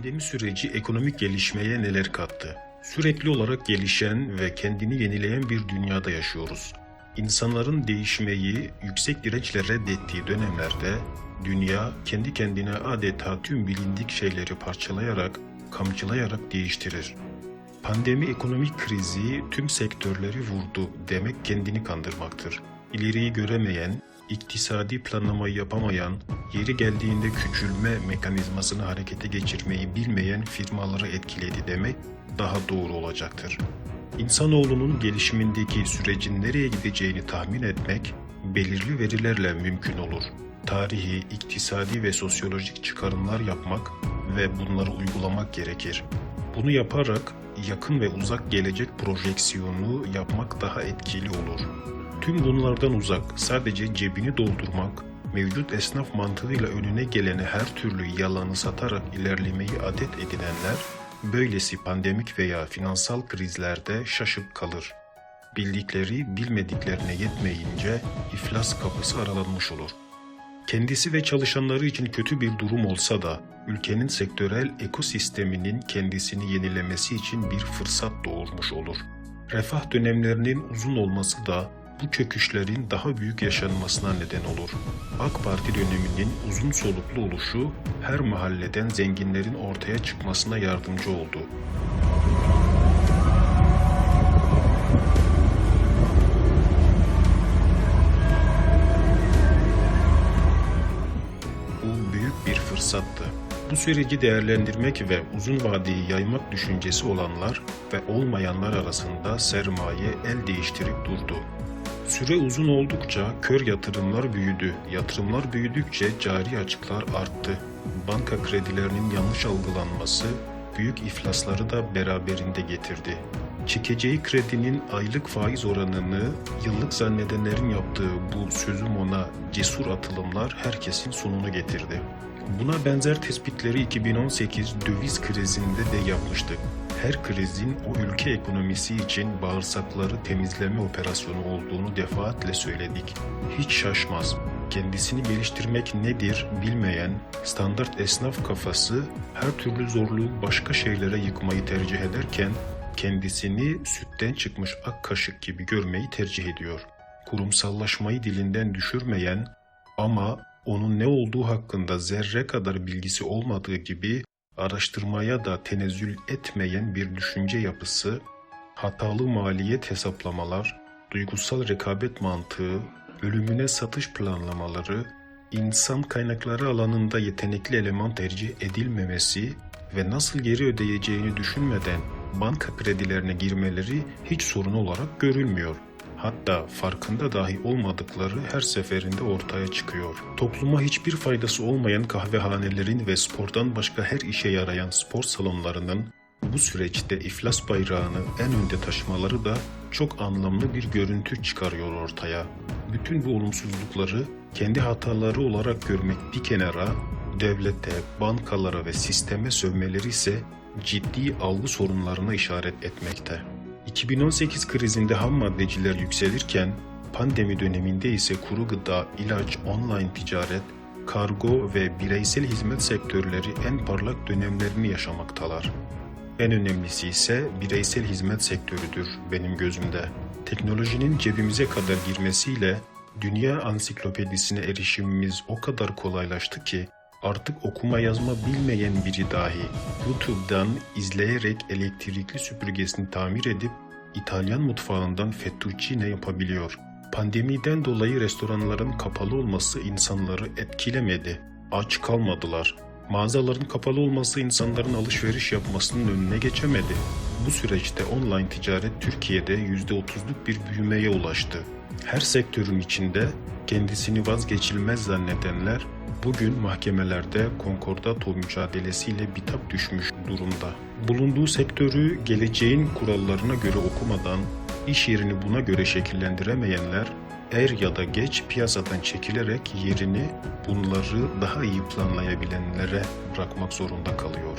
Pandemi süreci ekonomik gelişmeye neler kattı? Sürekli olarak gelişen ve kendini yenileyen bir dünyada yaşıyoruz. İnsanların değişmeyi yüksek dirençle reddettiği dönemlerde dünya kendi kendine adeta tüm bilindik şeyleri parçalayarak, kamçılayarak değiştirir. Pandemi ekonomik krizi tüm sektörleri vurdu demek kendini kandırmaktır. İleriyi göremeyen, iktisadi planlamayı yapamayan, yeri geldiğinde küçülme mekanizmasını harekete geçirmeyi bilmeyen firmaları etkiledi demek daha doğru olacaktır. İnsanoğlunun gelişimindeki sürecin nereye gideceğini tahmin etmek belirli verilerle mümkün olur. Tarihi, iktisadi ve sosyolojik çıkarımlar yapmak ve bunları uygulamak gerekir. Bunu yaparak yakın ve uzak gelecek projeksiyonu yapmak daha etkili olur. Tüm bunlardan uzak sadece cebini doldurmak, mevcut esnaf mantığıyla önüne gelene her türlü yalanı satarak ilerlemeyi adet edinenler, böylesi pandemik veya finansal krizlerde şaşıp kalır. Bildikleri bilmediklerine yetmeyince iflas kapısı aralanmış olur. Kendisi ve çalışanları için kötü bir durum olsa da ülkenin sektörel ekosisteminin kendisini yenilemesi için bir fırsat doğurmuş olur. Refah dönemlerinin uzun olması da bu çöküşlerin daha büyük yaşanmasına neden olur. AK Parti döneminin uzun soluklu oluşu her mahalleden zenginlerin ortaya çıkmasına yardımcı oldu. Bu süreci değerlendirmek ve uzun vadeyi yaymak düşüncesi olanlar ve olmayanlar arasında sermaye el değiştirip durdu. Süre uzun oldukça kör yatırımlar büyüdü. Yatırımlar büyüdükçe cari açıklar arttı. Banka kredilerinin yanlış algılanması büyük iflasları da beraberinde getirdi. Çekeceği kredinin aylık faiz oranını yıllık zannedenlerin yaptığı bu sözüm ona cesur atılımlar herkesin sonunu getirdi. Buna benzer tespitleri 2018 döviz krizinde de yapmıştık. Her krizin o ülke ekonomisi için bağırsakları temizleme operasyonu olduğunu defaatle söyledik. Hiç şaşmaz. Kendisini geliştirmek nedir bilmeyen standart esnaf kafası her türlü zorluğu başka şeylere yıkmayı tercih ederken kendisini sütten çıkmış ak kaşık gibi görmeyi tercih ediyor. Kurumsallaşmayı dilinden düşürmeyen ama onun ne olduğu hakkında zerre kadar bilgisi olmadığı gibi araştırmaya da tenezzül etmeyen bir düşünce yapısı, hatalı maliyet hesaplamalar, duygusal rekabet mantığı, ölümüne satış planlamaları, insan kaynakları alanında yetenekli eleman tercih edilmemesi ve nasıl geri ödeyeceğini düşünmeden banka kredilerine girmeleri hiç sorun olarak görülmüyor. Hatta farkında dahi olmadıkları her seferinde ortaya çıkıyor. Topluma hiçbir faydası olmayan kahvehanelerin ve spordan başka her işe yarayan spor salonlarının bu süreçte iflas bayrağını en önde taşımaları da çok anlamlı bir görüntü çıkarıyor ortaya. Bütün bu olumsuzlukları kendi hataları olarak görmek bir kenara, devlete, bankalara ve sisteme sövmeleri ise ciddi algı sorunlarına işaret etmekte. 2018 krizinde ham maddeciler yükselirken, pandemi döneminde ise kuru gıda, ilaç, online ticaret, kargo ve bireysel hizmet sektörleri en parlak dönemlerini yaşamaktalar. En önemlisi ise bireysel hizmet sektörüdür benim gözümde. Teknolojinin cebimize kadar girmesiyle dünya ansiklopedisine erişimimiz o kadar kolaylaştı ki artık okuma yazma bilmeyen biri dahi YouTube'dan izleyerek elektrikli süpürgesini tamir edip İtalyan mutfağından fettuccine yapabiliyor. Pandemiden dolayı restoranların kapalı olması insanları etkilemedi. Aç kalmadılar. Mağazaların kapalı olması insanların alışveriş yapmasının önüne geçemedi. Bu süreçte online ticaret Türkiye'de %30'luk bir büyümeye ulaştı. Her sektörün içinde kendisini vazgeçilmez zannedenler bugün mahkemelerde konkordato mücadelesiyle bitap düşmüş durumda. Bulunduğu sektörü geleceğin kurallarına göre okumadan, iş yerini buna göre şekillendiremeyenler er ya da geç piyasadan çekilerek yerini bunları daha iyi planlayabilenlere bırakmak zorunda kalıyor.